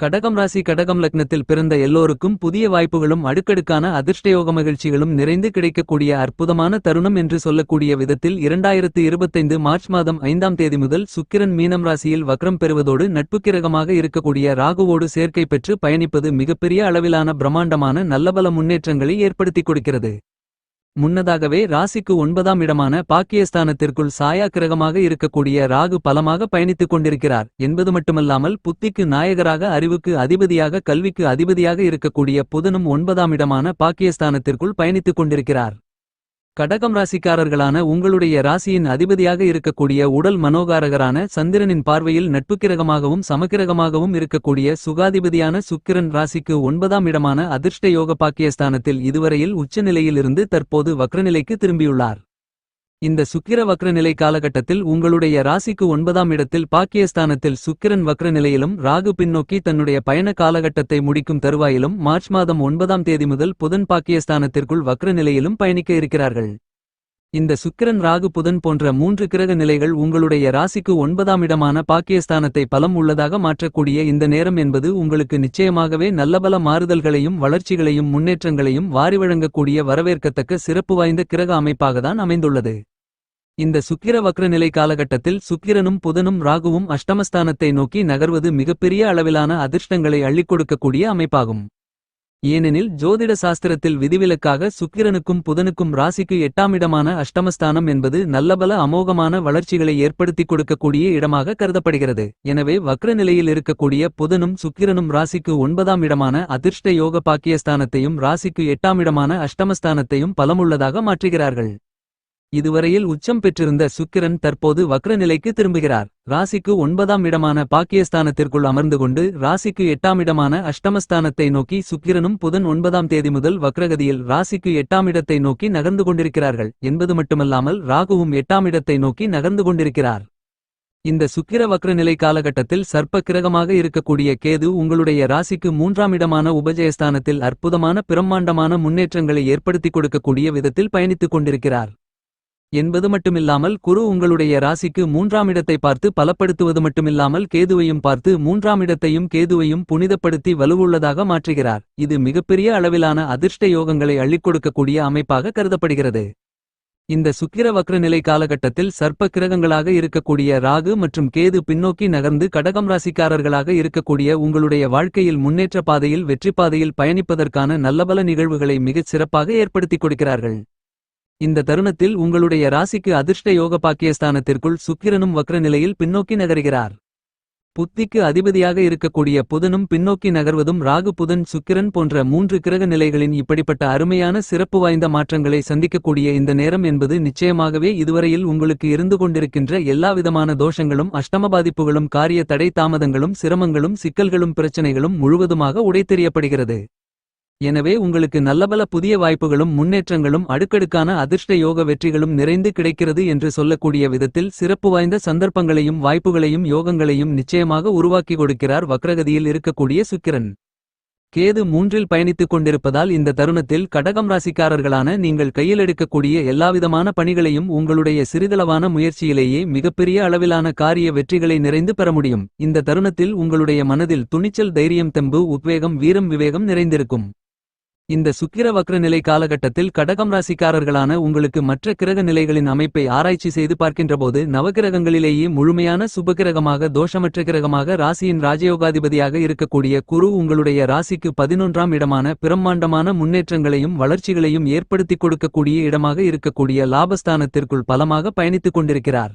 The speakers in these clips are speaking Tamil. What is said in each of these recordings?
கடகம் ராசி கடகம் லக்னத்தில் பிறந்த எல்லோருக்கும் புதிய வாய்ப்புகளும் அடுக்கடுக்கான அதிர்ஷ்டயோக மகிழ்ச்சிகளும் நிறைந்து கிடைக்கக்கூடிய அற்புதமான தருணம் என்று சொல்லக்கூடிய விதத்தில் இரண்டாயிரத்து இருபத்தைந்து மார்ச் மாதம் ஐந்தாம் தேதி முதல் சுக்கிரன் மீனம் ராசியில் வக்ரம் பெறுவதோடு நட்புக்கிரகமாக இருக்கக்கூடிய ராகுவோடு சேர்க்கை பெற்று பயணிப்பது மிகப்பெரிய அளவிலான பிரம்மாண்டமான நல்லபல முன்னேற்றங்களை ஏற்படுத்திக் கொடுக்கிறது. முன்னதாகவே ராசிக்கு ஒன்பதாம் இடமான பாக்கியஸ்தானத்திற்குள் சாயா கிரகமாக இருக்கக்கூடிய ராகு பலமாக பயணித்துக் கொண்டிருக்கிறார். என்பது மட்டுமல்லாமல் புத்திக்கு நாயகராக அறிவுக்கு அதிபதியாக கல்விக்கு அதிபதியாக இருக்கக்கூடிய புதனும் ஒன்பதாம் இடமான பாக்கியஸ்தானத்திற்குள் பயணித்துக் கொண்டிருக்கிறார். கடகம் ராசிக்காரர்களான உங்களுடைய ராசியின் அதிபதியாக இருக்கக்கூடிய உடல் மனோகாரகரான சந்திரனின் பார்வையில் நட்புக்கிரகமாகவும் சமக்கிரகமாகவும் இருக்கக்கூடிய சுகாதிபதியான சுக்கிரன் ராசிக்கு ஒன்பதாம் இடமான அதிர்ஷ்ட யோக பாக்கியஸ்தானத்தில் இதுவரையில் உச்சநிலையிலிருந்து தற்போது வக்ரநிலைக்கு திரும்பியுள்ளார். இந்த சுக்கிர வக்ரநிலை காலகட்டத்தில் உங்களுடைய ராசிக்கு ஒன்பதாம் இடத்தில் பாக்கியஸ்தானத்தில் சுக்கிரன் வக்ரநிலையிலும் ராகு பின்னோக்கி தன்னுடைய பயண காலகட்டத்தை முடிக்கும் தருவாயிலும் மார்ச் மாதம் ஒன்பதாம் தேதி முதல் புதன் பாக்கியஸ்தானத்திற்குள் வக்ரநிலையிலும் பயணிக்க இருக்கிறார்கள். இந்த சுக்கிரன் ராகு புதன் போன்ற மூன்று கிரக நிலைகள் உங்களுடைய ராசிக்கு ஒன்பதாம் இடமான பாக்கியஸ்தானத்தை பலம் உள்ளதாக மாற்றக்கூடிய இந்த நேரம் என்பது உங்களுக்கு நிச்சயமாகவே நல்லபல மாறுதல்களையும் வளர்ச்சிகளையும் முன்னேற்றங்களையும் வாரி வழங்கக்கூடிய வரவேற்கத்தக்க சிறப்பு வாய்ந்த கிரக அமைப்பாகத்தான் அமைந்துள்ளது. இந்த சுக்கிர வக்ரநிலை காலகட்டத்தில் சுக்கிரனும் புதனும் ராகுவும் அஷ்டமஸ்தானத்தை நோக்கி நகர்வது மிகப்பெரிய அளவிலான அதிர்ஷ்டங்களை அள்ளிக் கொடுக்கக்கூடிய அமைப்பாகும். ஏனெனில் ஜோதிட சாஸ்திரத்தில் விதிவிலக்காக சுக்கிரனுக்கும் புதனுக்கும் ராசிக்கு எட்டாம் இடமான அஷ்டமஸ்தானம் என்பது நல்லபல அமோகமான வளர்ச்சிகளை ஏற்படுத்திக் கொடுக்கக்கூடிய இடமாக கருதப்படுகிறது. எனவே வக்ர நிலையில் இருக்கக்கூடிய புதனும் சுக்கிரனும் ராசிக்கு ஒன்பதாம் இடமான அதிர்ஷ்ட யோக பாக்கியஸ்தானத்தையும் ராசிக்கு எட்டாம் இடமான அஷ்டமஸ்தானத்தையும் பலமுள்ளதாக மாற்றுகிறார்கள். இதுவரையில் உச்சம் பெற்றிருந்த சுக்கிரன் தற்போது வக்ர நிலைக்கு திரும்புகிறார். ராசிக்கு ஒன்பதாம் இடமான பாக்கியஸ்தானத்திற்குள் அமர்ந்து கொண்டு ராசிக்கு எட்டாம் இடமான அஷ்டமஸ்தானத்தை நோக்கி சுக்கிரனும் புதன் ஒன்பதாம் தேதி முதல் வக்ரகதியில் ராசிக்கு எட்டாம் இடத்தை நோக்கி நகர்ந்து கொண்டிருக்கிறார்கள். என்பது மட்டுமல்லாமல் ராகுவும் எட்டாம் இடத்தை நோக்கி நகர்ந்து கொண்டிருக்கிறார். இந்த சுக்கிர வக்ர நிலை காலகட்டத்தில் சர்ப்ப கிரகமாக இருக்கக்கூடிய கேது உங்களுடைய ராசிக்கு மூன்றாம் இடமான உபஜயஸ்தானத்தில் அற்புதமான பிரம்மாண்டமான முன்னேற்றங்களை ஏற்படுத்திக் கொடுக்கக்கூடிய விதத்தில் பயணித்துக் கொண்டிருக்கிறார். என்பது மட்டுமில்லாமல் குரு உங்களுடைய ராசிக்கு மூன்றாம் இடத்தை பார்த்து பலப்படுத்துவது மட்டுமில்லாமல் கேதுவையும் பார்த்து மூன்றாம் இடத்தையும் கேதுவையும் புனிதப்படுத்தி வலுவுள்ளதாக மாற்றுகிறார். இது மிகப்பெரிய அளவிலான அதிர்ஷ்ட யோகங்களை அள்ளிக் கொடுக்கக்கூடிய அமைப்பாக கருதப்படுகிறது. இந்த சுக்கிர வக்ர நிலை காலகட்டத்தில் சர்ப்ப கிரகங்களாக இருக்கக்கூடிய ராகு மற்றும் கேது பின்னோக்கி நகர்ந்து கடகம் ராசிக்காரர்களாக இருக்கக்கூடிய உங்களுடைய வாழ்க்கையில் முன்னேற்ற பாதையில் வெற்றி பாதையில் பயணிப்பதற்கான நல்லபல நிகழ்வுகளை மிகச் சிறப்பாக ஏற்படுத்திக் கொடுக்கிறார்கள். இந்த தருணத்தில் உங்களுடைய ராசிக்கு அதிர்ஷ்ட யோக பாக்கியஸ்தானத்திற்குள் சுக்கிரனும் வக்ர நிலையில் பின்னோக்கி நகர்கிறார். புத்திக்கு அதிபதியாக இருக்கக்கூடிய புதனும் பின்னோக்கி நகர்வதும் ராகு புதன் சுக்கிரன் போன்ற மூன்று கிரக நிலைகளின் இப்படிப்பட்ட அருமையான சிறப்பு வாய்ந்த மாற்றங்களை சந்திக்கக்கூடிய இந்த நேரம் என்பது நிச்சயமாகவே இதுவரையில் உங்களுக்கு இருந்து கொண்டிருக்கின்ற எல்லாவிதமான தோஷங்களும் அஷ்டம பாதிப்புகளும் காரிய தடை தாமதங்களும் சிரமங்களும் சிக்கல்களும் பிரச்சனைகளும் முழுவதுமாக உடைத்தெறியப்படுகிறது. எனவே உங்களுக்கு நல்லபல புதிய வாய்ப்புகளும் முன்னேற்றங்களும் அடுக்கடுக்கான அதிர்ஷ்ட யோக வெற்றிகளும் நிறைந்து கிடைக்கிறது என்று சொல்லக்கூடிய விதத்தில் சிறப்பு வாய்ந்த சந்தர்ப்பங்களையும் வாய்ப்புகளையும் யோகங்களையும் நிச்சயமாக உருவாக்கி கொடுக்கிறார் வக்ரகதியில் இருக்கக்கூடிய சுக்கிரன். கேது மூன்றில் பயணித்துக் கொண்டிருப்பதால் இந்த தருணத்தில் கடகம் ராசிக்காரர்களான நீங்கள் கையில் எடுக்கக்கூடிய எல்லாவிதமான பணிகளையும் உங்களுடைய சிறிதளவான முயற்சியிலேயே மிகப்பெரிய அளவிலான காரிய வெற்றிகளை நிறைந்து பெற முடியும். இந்த தருணத்தில் உங்களுடைய மனதில் துணிச்சல் தைரியம் தெம்பு உத்வேகம் வீரம் விவேகம் நிறைந்திருக்கும். இந்த சுக்கிர வக்ர நிலை காலகட்டத்தில் கடகம் ராசிக்காரர்களான உங்களுக்கு மற்ற கிரக நிலைகளின் அமைப்பை ஆராய்ச்சி செய்து பார்க்கின்றபோது நவகிரகங்களிலேயே முழுமையான சுபகிரகமாக தோஷமற்ற கிரகமாக ராசியின் ராஜயோகாதிபதியாக இருக்கக்கூடிய குரு உங்களுடைய ராசிக்கு பதினொன்றாம் இடமான பிரம்மாண்டமான முன்னேற்றங்களையும் வளர்ச்சிகளையும் ஏற்படுத்திக் கொடுக்கக்கூடிய இடமாக இருக்கக்கூடிய லாபஸ்தானத்திற்குள் பலமாக பயணித்துக் கொண்டிருக்கிறார்.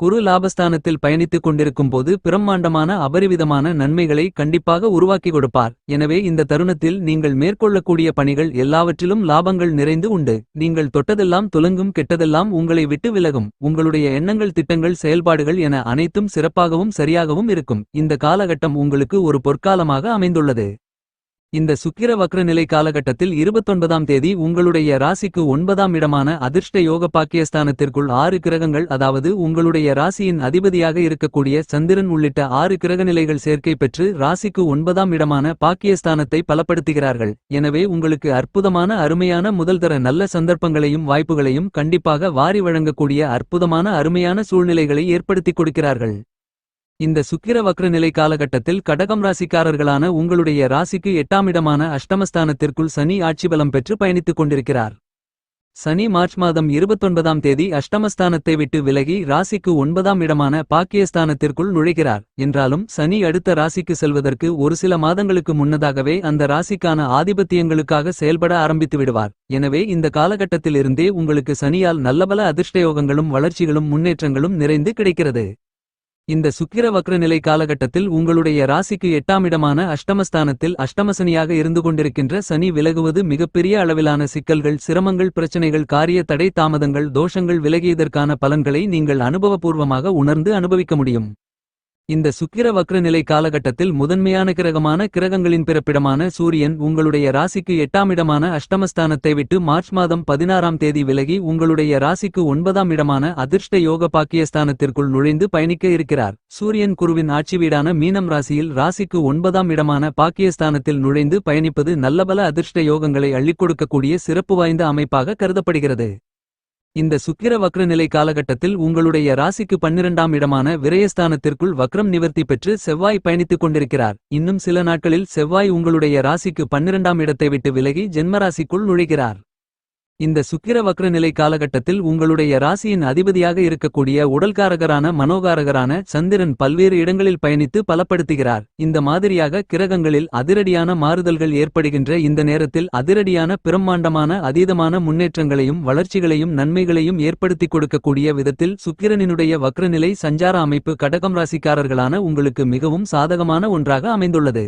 குரு லாபஸ்தானத்தில் பயணித்துக் கொண்டிருக்கும் போது பிரம்மாண்டமான அபரிவிதமான நன்மைகளை கண்டிப்பாக உருவாக்கி கொடுப்பார். எனவே இந்த தருணத்தில் நீங்கள் மேற்கொள்ளக்கூடிய பணிகள் எல்லாவற்றிலும் லாபங்கள் நிறைந்து உண்டு. நீங்கள் தொட்டதெல்லாம் துலங்கும் கெட்டதெல்லாம் உங்களை விட்டு விலகும். உங்களுடைய எண்ணங்கள் திட்டங்கள் செயல்பாடுகள் என அனைத்தும் சிறப்பாகவும் சரியாகவும் இருக்கும். இந்த காலகட்டம் உங்களுக்கு ஒரு பொற்காலமாக அமைந்துள்ளது. இந்த சுக்கிர வக்ர நிலை காலகட்டத்தில் இருபத்தொன்பதாம் தேதி உங்களுடைய ராசிக்கு ஒன்பதாம் இடமான அதிர்ஷ்ட யோக பாக்கியஸ்தானத்திற்குள் ஆறு கிரகங்கள் அதாவது உங்களுடைய ராசியின் அதிபதியாக இருக்கக்கூடிய சந்திரன் உள்ளிட்ட ஆறு கிரகநிலைகள் சேர்க்கை பெற்று ராசிக்கு ஒன்பதாம் இடமான பாக்கியஸ்தானத்தை பலப்படுத்துகிறார்கள். எனவே உங்களுக்கு அற்புதமான அருமையான முதல்தர நல்ல சந்தர்ப்பங்களையும் வாய்ப்புகளையும் கண்டிப்பாக வாரி வழங்கக்கூடிய அற்புதமான அருமையான சூழ்நிலைகளை ஏற்படுத்திக் கொடுக்கிறார்கள். இந்த சுக்கிர வக்ர நிலை காலகட்டத்தில் கடகம் ராசிக்காரர்களான உங்களுடைய ராசிக்கு எட்டாம் இடமான அஷ்டமஸ்தானத்திற்குள் சனி ஆட்சி பலம் பெற்று பயணித்துக் கொண்டிருக்கிறார். சனி மார்ச் மாதம் இருபத்தொன்பதாம் தேதி அஷ்டமஸ்தானத்தை விட்டு விலகி ராசிக்கு ஒன்பதாம் இடமான பாக்கியஸ்தானத்திற்குள் நுழைகிறார். என்றாலும் சனி அடுத்த ராசிக்கு செல்வதற்கு ஒரு சில மாதங்களுக்கு முன்னதாகவே அந்த ராசிக்கான ஆதிபத்தியங்களுக்காக செயல்பட ஆரம்பித்து விடுவார். எனவே இந்த காலகட்டத்திலிருந்தே உங்களுக்கு சனியால் நல்லபல அதிர்ஷ்டயோகங்களும் வளர்ச்சிகளும் முன்னேற்றங்களும் நிறைந்து கிடைக்கிறது. இந்த சுக்கிர வக்ர நிலை காலகட்டத்தில் உங்களுடைய ராசிக்கு எட்டாம் இடமான அஷ்டமஸ்தானத்தில் அஷ்டமசனியாக இருந்து கொண்டிருக்கின்ற சனி விலகுவது மிகப்பெரிய அளவிலான சிக்கல்கள் சிரமங்கள் பிரச்சனைகள் காரிய தடை தாமதங்கள் தோஷங்கள் விலகியதற்கான பலன்களை நீங்கள் அனுபவபூர்வமாக உணர்ந்து அனுபவிக்க முடியும். இந்த சுக்கிர வக்ர நிலை காலகட்டத்தில் முதன்மையான கிரகமான கிரகங்களின் பிறப்பிடமான சூரியன் உங்களுடைய ராசிக்கு எட்டாம் இடமான அஷ்டமஸ்தானத்தை விட்டு மார்ச் மாதம் பதினாறாம் தேதி விலகி உங்களுடைய ராசிக்கு ஒன்பதாம் இடமான அதிர்ஷ்ட யோக பாக்கியஸ்தானத்திற்குள் நுழைந்து பயணிக்க இருக்கிறார். சூரியன் குருவின் ஆட்சி வீடான மீனம் ராசியில் ராசிக்கு ஒன்பதாம் இடமான பாக்கியஸ்தானத்தில் நுழைந்து பயணிப்பது நல்லபல அதிர்ஷ்ட யோகங்களை அள்ளிக் கொடுக்கக்கூடிய சிறப்பு வாய்ந்த அமைப்பாக கருதப்படுகிறது. இந்த சுக்கிர வக்ர நிலை காலகட்டத்தில் உங்களுடைய ராசிக்கு பன்னிரண்டாம் இடமான விரயஸ்தானத்திற்குள் வக்ரம் நிவர்த்தி பெற்று செவ்வாய் பயணித்துக் கொண்டிருக்கிறார். இன்னும் சில நாட்களில் செவ்வாய் உங்களுடைய ராசிக்கு பன்னிரண்டாம் இடத்தை விட்டு விலகி ஜென்மராசிக்குள் நுழைகிறார். இந்த சுக்கிர வக்ர நிலை காலகட்டத்தில் உங்களுடைய ராசியின் அதிபதியாக இருக்கக்கூடிய உடல்காரகரான மனோகாரகரான சந்திரன் பல்வேறு இடங்களில் பயணித்து பலப்படுத்துகிறார். இந்த மாதிரியாக கிரகங்களில் அதிரடியான மாறுதல்கள் ஏற்படுகின்ற இந்த நேரத்தில் அதிரடியான பிரம்மாண்டமான அதீதமான முன்னேற்றங்களையும் வளர்ச்சிகளையும் நன்மைகளையும் ஏற்படுத்திக் கொடுக்கக்கூடிய விதத்தில் சுக்கிரனினுடைய வக்ரநிலை சஞ்சார அமைப்பு கடகம் ராசிக்காரர்களான உங்களுக்கு மிகவும் சாதகமான ஒன்றாக அமைந்துள்ளது.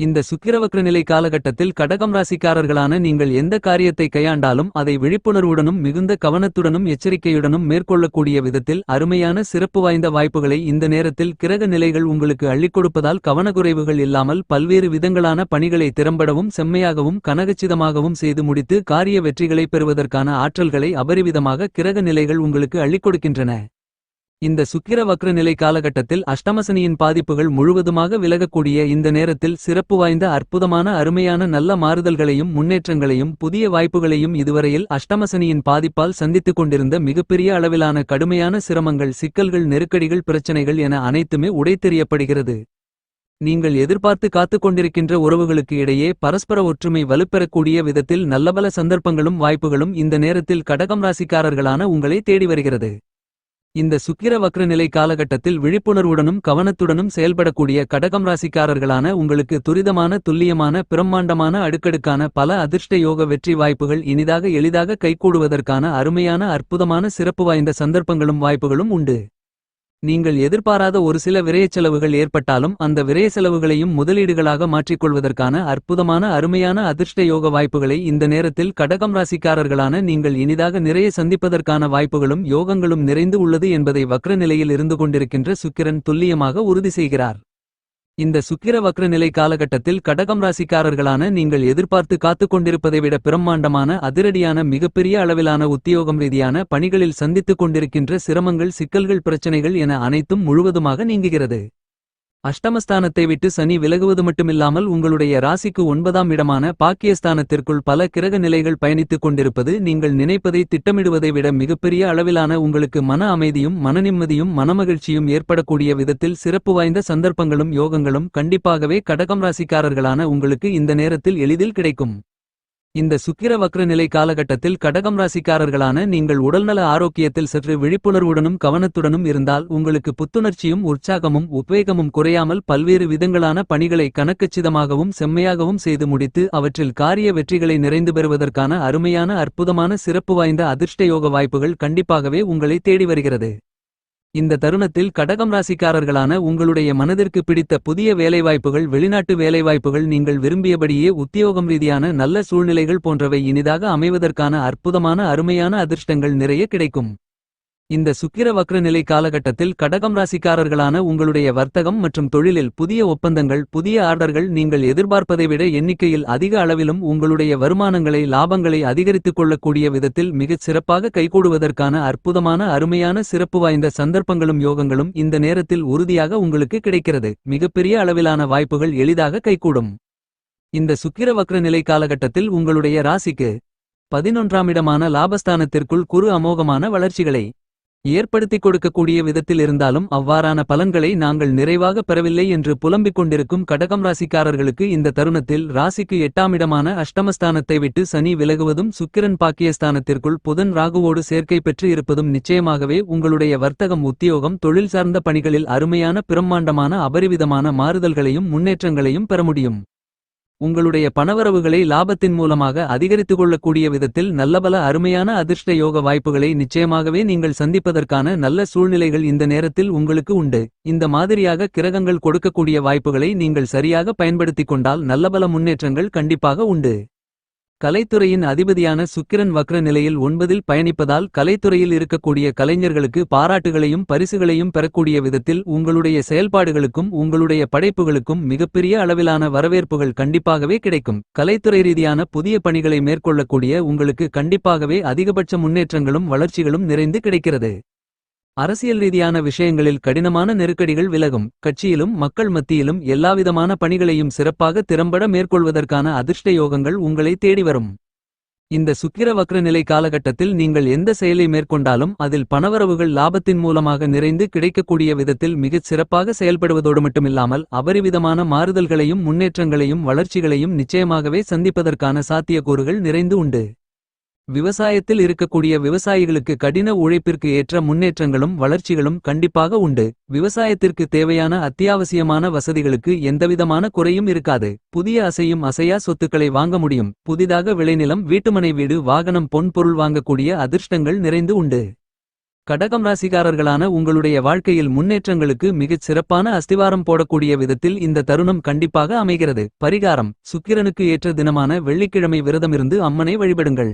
இந்த சுக்கிரவக்ர நிலை காலகட்டத்தில் கடகம் ராசிக்காரர்களான நீங்கள் எந்த காரியத்தை கையாண்டாலும் அதை விழிப்புணர்வுடனும் மிகுந்த கவனத்துடனும் எச்சரிக்கையுடனும் மேற்கொள்ளக்கூடிய விதத்தில் அருமையான சிறப்பு வாய்ந்த வாய்ப்புகளை இந்த நேரத்தில் கிரக நிலைகள் உங்களுக்கு அள்ளிக் கொடுப்பதால் கவனக்குறைவுகள் இல்லாமல் பல்வேறு விதங்களான பணிகளை திறம்படவும் செம்மையாகவும் கனகச்சிதமாகவும் செய்து முடித்து காரிய வெற்றிகளை பெறுவதற்கான ஆற்றல்களை அபரிவிதமாக கிரக நிலைகள் உங்களுக்கு அள்ளிக் கொடுக்கின்றன. இந்த சுக்கிர வக்ர நிலை காலகட்டத்தில் அஷ்டமசனியின் பாதிப்புகள் முழுவதுமாக விலகக்கூடிய இந்த நேரத்தில் சிறப்பு வாய்ந்த அற்புதமான அருமையான நல்ல மாறுதல்களையும் முன்னேற்றங்களையும் புதிய வாய்ப்புகளையும் இதுவரையில் அஷ்டமசனியின் பாதிப்பால் சந்தித்துக் கொண்டிருந்த மிகப்பெரிய அளவிலான கடுமையான சிரமங்கள் சிக்கல்கள் நெருக்கடிகள் பிரச்சனைகள் என அனைத்துமே உடைத்தெறியப்படுகிறது. நீங்கள் எதிர்பார்த்து காத்துக் கொண்டிருக்கின்ற உறவுகளுக்கு இடையே பரஸ்பர ஒற்றுமை வலுப்பெறக்கூடிய விதத்தில் நல்லபல சந்தர்ப்பங்களும் வாய்ப்புகளும் இந்த நேரத்தில் கடகம் ராசிக்காரர்களான உங்களை தேடி வருகிறது. இந்த சுக்கிர வக்ர நிலை காலகட்டத்தில் விழிப்புணர்வுடனும் கவனத்துடனும் செயல்படக்கூடிய கடகம் ராசிக்காரர்களான உங்களுக்கு துரிதமான துல்லியமான பிரம்மாண்டமான அடுக்கடுக்கான பல அதிர்ஷ்ட யோக வெற்றி வாய்ப்புகள் இனிதாக எளிதாக கைகூடுவதற்கான அருமையான அற்புதமான சிறப்பு வாய்ந்த சந்தர்ப்பங்களும் வாய்ப்புகளும் உண்டு. நீங்கள் எதிர்பாராத ஒரு சில விரயச் செலவுகள் ஏற்பட்டாலும் அந்த விரய செலவுகளையும் முதலீடுகளாக மாற்றிக்கொள்வதற்கான அற்புதமான அருமையான அதிர்ஷ்ட யோக வாய்ப்புகளை இந்த நேரத்தில் கடகம் ராசிக்காரர்களான நீங்கள் இனிதாக நிறைய சந்திப்பதற்கான வாய்ப்புகளும் யோகங்களும் நிறைந்து உள்ளது என்பதை வக்ர நிலையில் இருந்து கொண்டிருக்கின்ற சுக்கிரன் துல்லியமாக உறுதி செய்கிறார். இந்த சுக்கிர வக்ர நிலை காலகட்டத்தில் கடகம் ராசிக்காரர்களான நீங்கள் எதிர்பார்த்து காத்துக் கொண்டிருப்பதை விட பிரம்மாண்டமான அதிரடியான மிகப்பெரிய அளவிலான உத்தியோகம் ரீதியான பணிகளில் சந்தித்துக் கொண்டிருக்கின்ற சிரமங்கள் சிக்கல்கள் பிரச்சனைகள் என அனைத்தும் முழுவதுமாக நீங்குகிறது. அஷ்டமஸ்தானத்தை விட்டு சனி விலகுவது மட்டுமில்லாமல் உங்களுடைய ராசிக்கு ஒன்பதாம் இடமான பாக்கியஸ்தானத்திற்குள் பல கிரக நிலைகள் பயணித்துக் கொண்டிருப்பது நீங்கள் நினைப்பதை திட்டமிடுவதை விட மிகப்பெரிய அளவிலான உங்களுக்கு மன அமைதியும் மனநிம்மதியும் மனமகிழ்ச்சியும் ஏற்படக்கூடிய விதத்தில் சிறப்பு வாய்ந்த சந்தர்ப்பங்களும் யோகங்களும் கண்டிப்பாகவே கடகம் ராசிக்காரர்களான உங்களுக்கு இந்த நேரத்தில் எளிதில் கிடைக்கும். இந்த சுக்கிர வக்ர நிலை காலகட்டத்தில் கடகம் ராசிக்காரர்களான நீங்கள் உடல்நல ஆரோக்கியத்தில் சற்று விழிப்புணர்வுடனும் கவனத்துடனும் இருந்தால் உங்களுக்கு புத்துணர்ச்சியும் உற்சாகமும் உத்வேகமும் குறையாமல் பல்வேறு விதங்களான பணிகளை கணக்கச்சிதமாகவும் செம்மையாகவும் செய்து முடித்து அவற்றில் காரிய வெற்றிகளை நிறைந்து பெறுவதற்கான அருமையான அற்புதமான சிறப்பு வாய்ந்த அதிர்ஷ்ட யோக வாய்ப்புகள் கண்டிப்பாகவே உங்களை தேடி வருகிறது. இந்த தருணத்தில் கடகம் ராசிக்காரர்களான உங்களுடைய மனதிற்கு பிடித்த புதிய வேலைவாய்ப்புகள் வெளிநாட்டு வேலைவாய்ப்புகள் நீங்கள் விரும்பியபடியே உத்தியோகம் ரீதியான நல்ல சூழ்நிலைகள் போன்றவை இனிதாக அமைவதற்கான அற்புதமான அருமையான அதிர்ஷ்டங்கள் நிறைய கிடைக்கும். இந்த சுக்கிர வக்ர நிலை காலகட்டத்தில் கடகம் ராசிக்காரர்களான உங்களுடைய வர்த்தகம் மற்றும் தொழிலில் புதிய ஒப்பந்தங்கள் புதிய ஆர்டர்கள் நீங்கள் எதிர்பார்ப்பதை விட எண்ணிக்கையில் அதிக அளவிலும் உங்களுடைய வருமானங்களை லாபங்களை அதிகரித்துக் கொள்ளக்கூடிய விதத்தில் மிகச் சிறப்பாக கைகூடுவதற்கான அற்புதமான அருமையான சிறப்பு வாய்ந்த சந்தர்ப்பங்களும் யோகங்களும் இந்த நேரத்தில் உறுதியாக உங்களுக்கு கிடைக்கிறது. மிகப்பெரிய அளவிலான வாய்ப்புகள் எளிதாக கைகூடும். இந்த சுக்கிர வக்ர நிலை காலகட்டத்தில் உங்களுடைய ராசிக்கு பதினொன்றாம் இடமான லாபஸ்தானத்திற்குள் குறு அமோகமான வளர்ச்சிகளை ஏற்படுத்திக் கொடுக்கக்கூடிய விதத்தில் இருந்தாலும் அவ்வாறான பலன்களை நாங்கள் நிறைவாக பெறவில்லை என்று புலம்பிக் கொண்டிருக்கும் கடகம் ராசிக்காரர்களுக்கு இந்த தருணத்தில் ராசிக்கு எட்டாமிடமான அஷ்டமஸ்தானத்தை விட்டு சனி விலகுவதும் சுக்கிரன் பாக்கியஸ்தானத்திற்குள் புதன் ராகுவோடு சேர்க்கை பெற்று இருப்பதும் நிச்சயமாகவே உங்களுடைய வர்த்தகம் உத்தியோகம் தொழில் சார்ந்த பணிகளில் அருமையான பிரம்மாண்டமான அபரிவிதமான மாறுதல்களையும் முன்னேற்றங்களையும் பெற முடியும். உங்களுடைய பணவரவுகளை லாபத்தின் மூலமாக அதிகரித்துக் கொள்ளக்கூடிய விதத்தில் நல்லபல அருமையான அதிர்ஷ்ட யோக வாய்ப்புகளை நிச்சயமாகவே நீங்கள் சந்திப்பதற்கான நல்ல சூழ்நிலைகள் இந்த நேரத்தில் உங்களுக்கு உண்டு. இந்த மாதிரியாக கிரகங்கள் கொடுக்கக்கூடிய வாய்ப்புகளை நீங்கள் சரியாக பயன்படுத்திக் கொண்டால் நல்லபல முன்னேற்றங்கள் கண்டிப்பாக உண்டு. கலைத்துறையின் அதிபதியான சுக்கிரன் வக்ர நிலையில் ஒன்பதில் பயணிப்பதால் கலைத்துறையில் இருக்கக்கூடிய கலைஞர்களுக்கு பாராட்டுகளையும் பரிசுகளையும் பெறக்கூடிய விதத்தில் உங்களுடைய செயல்பாடுகளுக்கும் உங்களுடைய படைப்புகளுக்கும் மிகப்பெரிய அளவிலான வரவேற்புகள் கண்டிப்பாகவே கிடைக்கும். கலைத்துறை ரீதியான புதிய பணிகளை மேற்கொள்ளக்கூடிய உங்களுக்கு கண்டிப்பாகவே அதிகபட்ச முன்னேற்றங்களும் வளர்ச்சிகளும் நிறைந்து கிடைக்கிறது. அரசியல் ரீதியான விஷயங்களில் கடினமான நெருக்கடிகள் விலகும். கட்சியிலும் மக்கள் மத்தியிலும் எல்லாவிதமான பணிகளையும் சிறப்பாக திறம்பட மேற்கொள்வதற்கான அதிர்ஷ்ட யோகங்கள் உங்களை தேடி வரும். இந்த சுக்கிர வக்ர நிலை காலகட்டத்தில் நீங்கள் எந்த செயலை மேற்கொண்டாலும் அதில் பணவரவுகள் லாபத்தின் மூலமாக நிறைந்து கிடைக்கக்கூடிய விதத்தில் மிகச் சிறப்பாக செயல்படுவதோடு மட்டுமில்லாமல் அபரிவிதமான மாறுதல்களையும் முன்னேற்றங்களையும் வளர்ச்சிகளையும் நிச்சயமாகவே சந்திப்பதற்கான சாத்தியக்கூறுகள் நிறைந்து உண்டு. விவசாயத்தில் இருக்கக்கூடிய விவசாயிகளுக்கு கடின உழைப்பிற்கு ஏற்ற முன்னேற்றங்களும் வளர்ச்சிகளும் கண்டிப்பாக உண்டு. விவசாயத்திற்கு தேவையான அத்தியாவசியமான வசதிகளுக்கு எந்தவிதமான குறையும் இருக்காது. புதிய அசையும் அசையா சொத்துக்களை வாங்க முடியும். புதிதாக விளைநிலம் வீட்டுமனை வீடு வாகனம் பொன் பொருள் வாங்கக்கூடிய அதிர்ஷ்டங்கள் நிறைந்து உண்டு. கடகம் ராசிகாரர்களான உங்களுடைய வாழ்க்கையில் முன்னேற்றங்களுக்கு மிகச் சிறப்பான அஸ்திவாரம் போடக்கூடிய விதத்தில் இந்த தருணம் கண்டிப்பாக அமைகிறது. பரிகாரம். சுக்கிரனுக்கு ஏற்ற தினமான வெள்ளிக்கிழமை விரதமிருந்து அம்மனை வழிபடுங்கள்.